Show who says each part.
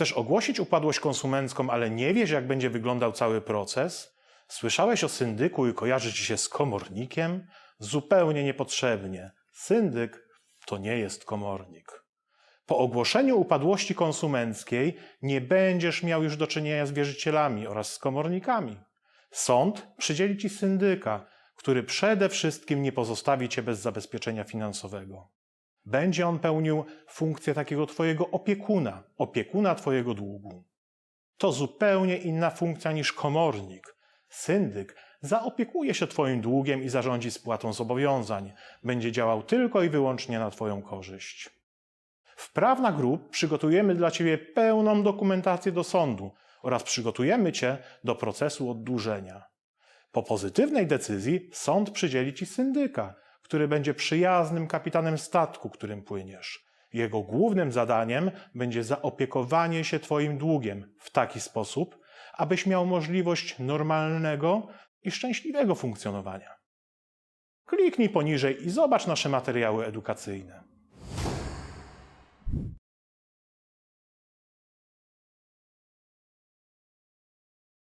Speaker 1: Chcesz ogłosić upadłość konsumencką, ale nie wiesz, jak będzie wyglądał cały proces? Słyszałeś o syndyku i kojarzy ci się z komornikiem? Zupełnie niepotrzebnie. Syndyk to nie jest komornik. Po ogłoszeniu upadłości konsumenckiej nie będziesz miał już do czynienia z wierzycielami oraz z komornikami. Sąd przydzieli ci syndyka, który przede wszystkim nie pozostawi cię bez zabezpieczenia finansowego. Będzie on pełnił funkcję takiego twojego opiekuna, opiekuna twojego długu. To zupełnie inna funkcja niż komornik. Syndyk zaopiekuje się twoim długiem i zarządzi spłatą zobowiązań. Będzie działał tylko i wyłącznie na twoją korzyść. W Prawna Group przygotujemy dla ciebie pełną dokumentację do sądu oraz przygotujemy cię do procesu oddłużenia. Po pozytywnej decyzji sąd przydzieli ci syndyka, który będzie przyjaznym kapitanem statku, którym płyniesz. Jego głównym zadaniem będzie zaopiekowanie się Twoim długiem w taki sposób, abyś miał możliwość normalnego i szczęśliwego funkcjonowania. Kliknij poniżej i zobacz nasze materiały edukacyjne.